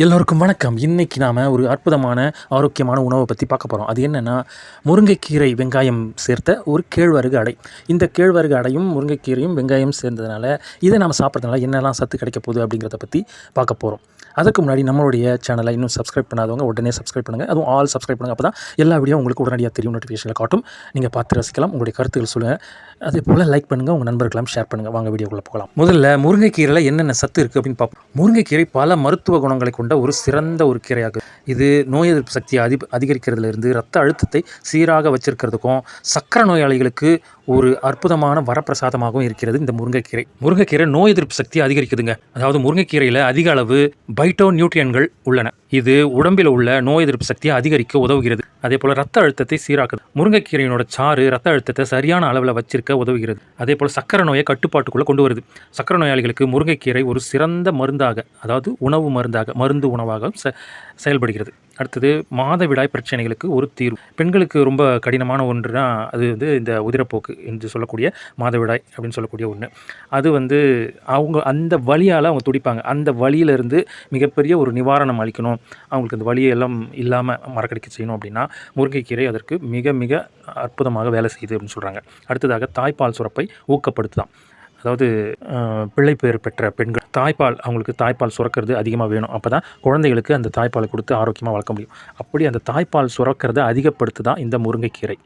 எல்லோருக்கும் வணக்கம். இன்றைக்கி நாம் ஒரு அற்புதமான ஆரோக்கியமான உணவை பற்றி பார்க்க போகிறோம் அது என்னென்னா முருங்கைக்கீரை வெங்காயம் சேர்த்த ஒரு கேழ்வரகு அடை. இந்த கேழ்வரகு அடையும் முருங்கைக்கீரையும் வெங்காயம் சேர்ந்ததுனால இதை நம்ம சாப்பிட்றதுனால என்னெல்லாம் சத்து கிடைக்க போகுது அப்படிங்கிறத பற்றி பார்க்க போகிறோம் அதுக்கு முன்னாடி நம்மளுடைய சேனலை இன்னும் சப்ஸ்கிரைப் பண்ணாதவங்க உடனே சப்ஸ்கிரைப் பண்ணுங்கள் அதுவும் ஆல் சப்ஸ்கிரைப் பண்ணுங்கள் அப்போ தான் எல்லா வீடியோ உங்களுக்கு உடனடியாக தெரியும் நோட்டிஃபிகேஷனில் காட்டும். நீங்கள் பார்த்து ரசிக்கலாம். உங்களுடைய கருத்துக்கள் சொல்லுங்கள் அதே போல் லைக் பண்ணுங்கள் உங்கள் நண்பர்களெல்லாம் ஷேர் பண்ணுங்கள் வாங்க வீடியோக்குள்ளே போகலாம். முதல்ல முருங்கைக்கீரையில் என்னென்ன சத்து இருக்குது அப்படின்னு பார்ப்போம். முருங்கைக்கீரை பல மருத்துவ குணங்களை கொண்ட ஒரு சிறந்த ஒரு கீரையாகும் இது நோய் எதிர்ப்பு சக்தியை அதி அதிகரிக்கிறதுல இருந்து ரத்த அழுத்தத்தை சீராக வச்சிருக்கிறதுக்கும் சக்கரை நோயாளிகளுக்கு ஒரு அற்புதமான வரப்பிரசாதமாகவும் இருக்கிறது இந்த முருங்கைக்கீரை. முருங்கைக்கீரை நோய் எதிர்ப்பு சக்தியை அதிகரிக்குதுங்க. அதாவது முருங்கைக்கீரையில் அதிக அளவு பைட்டோ நியூட்ரியன்கள் உள்ளன. இது உடம்பில் உள்ள நோய் எதிர்ப்பு சக்தியை அதிகரிக்க உதவுகிறது. அதே போல் ரத்த அழுத்தத்தை சீராக்குது. முருங்கைக்கீரையினோட சாறு ரத்த அழுத்தத்தை சரியான அளவில் வச்சிருக்க உதவுகிறது. அதே போல் சக்கரை நோயை கட்டுப்பாட்டுக்குள்ளே கொண்டு வருது. சக்கரை நோயாளிகளுக்கு முருங்கைக்கீரை ஒரு சிறந்த மருந்தாக அதாவது உணவு மருந்தாக மருந்து உணவாக செ செயல்படுகிறது. அடுத்தது மாதவிடாய் பிரச்சனைகளுக்கு ஒரு தீர்வு. பெண்களுக்கு ரொம்ப கடினமான ஒன்றுனா அது வந்து இந்த உதிரப்போக்கு என்று சொல்லக்கூடிய மாதவிடாய் அப்படின்னு சொல்லக்கூடிய ஒன்று அது வந்து அவங்க அந்த வழியால் அவங்க துடிப்பாங்க. அந்த வழியிலிருந்து மிகப்பெரிய ஒரு நிவாரணம் அளிக்கணும். அவங்களுக்கு அந்த வழியை எல்லாம் இல்லாமல் மறக்கடிக்க செய்யணும் அப்படின்னா முருங்கைக்கீரை அதற்கு மிக மிக அற்புதமாக வேலை செய்யுது அப்படின்னு சொல்கிறாங்க அடுத்ததாக தாய்ப்பால் சுரப்பை ஊக்கப்படுத்துதான் அதாவது பிள்ளை பேர் பெற்ற பெண்கள் தாய்ப்பால் அவங்களுக்கு தாய்ப்பால் சுரக்கிறது அதிகமாக வேணும். அப்போ தான் குழந்தைகளுக்கு அந்த தாய்ப்பாலை கொடுத்து ஆரோக்கியமாக வளர்க்க முடியும். அப்படி அந்த தாய்ப்பால் சுரக்கிறத அதிகப்படுத்து தான் இந்த முருங்கைக்கீரை.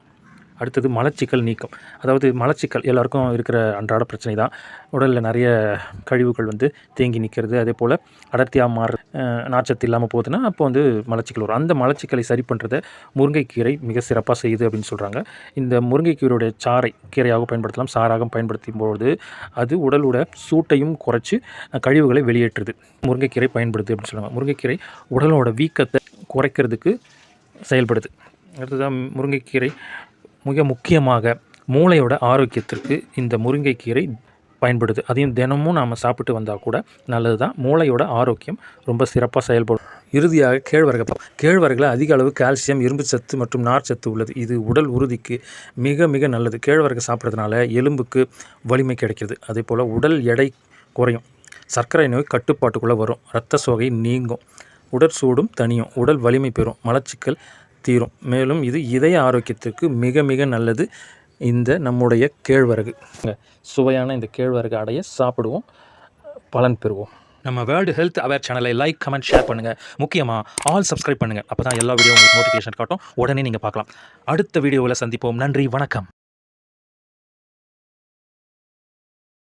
அடுத்தது மலச்சிக்கல் நீக்கம். அதாவது மலச்சிக்கல் எல்லாருக்கும் இருக்கிற அன்றாட பிரச்சனை தான் உடலில் நிறைய கழிவுகள் வந்து தேங்கி நிற்கிறது அதே போல் அடர்த்தியாக மாறு நாச்சத்து நார்ச்சத்து இல்லாமல் போகுதுன்னா அப்போ வந்து மலச்சிக்கல் வரும். அந்த மலச்சிக்கலை சரி பண்ணுறதை முருங்கைக்கீரை மிக சிறப்பாக செய்யுது அப்படின்னு சொல்கிறாங்க இந்த முருங்கைக்கீரையுடைய சாறை கீரையாக பயன்படுத்தலாம். சாராக பயன்படுத்தும் பொழுது அது உடலோட சூட்டையும் குறைச்சி கழிவுகளை வெளியேற்றுது. முருங்கைக்கீரை பயன்படுது அப்படின்னு சொல்லுவாங்க முருங்கைக்கீரை உடலோட வீக்கத்தை குறைக்கிறதுக்கு செயல்படுது. அடுத்ததான் முருங்கைக்கீரை மிக முக்கியமாக மூளையோட ஆரோக்கியத்திற்கு இந்த முருங்கைக்கீரை பயன்படுது. அதையும் தினமும் நாம் சாப்பிட்டு வந்தால் கூட நல்லது தான் மூளையோட ஆரோக்கியம் ரொம்ப சிறப்பாக செயல்படும். இறுதியாக கேழ்வரகு பார்ப்போம். கேழ்வரகுல அதிக அளவு கால்சியம் இரும்பு சத்து மற்றும் நார் சத்து உள்ளது. இது உடல் உறுதிக்கு மிக மிக நல்லது. கேழ்வரகு சாப்பிட்றதுனால எலும்புக்கு வலிமை கிடைக்கிறது. அதே போல் உடல் எடை குறையும். சர்க்கரை நோய் கட்டுப்பாட்டுக்குள்ளே வரும். இரத்த சோகை நீங்கும். உடற்சூடும் தனியும் உடல் வலிமை பெறும். மலச்சிக்கல் தீரும். மேலும் இது இதய ஆரோக்கியத்திற்கு மிக மிக நல்லது. இந்த நம்முடைய கேழ்வரகு. சுவையான இந்த கேழ்வரகு அடைய சாப்பிடுவோம். பலன் பெறுவோம். நம்ம வேர்ல்டு ஹெல்த் அவேர் சேனலை லைக் கமெண்ட் ஷேர் பண்ணுங்கள் முக்கியமாக ஆல் சப்ஸ்கிரைப் பண்ணுங்கள் அப்போ தான் எல்லா வீடியோ உங்களுக்கு நோட்டிஃபிகேஷன் காட்டும். உடனே நீங்கள் பார்க்கலாம். அடுத்த வீடியோவில் சந்திப்போம். நன்றி வணக்கம்.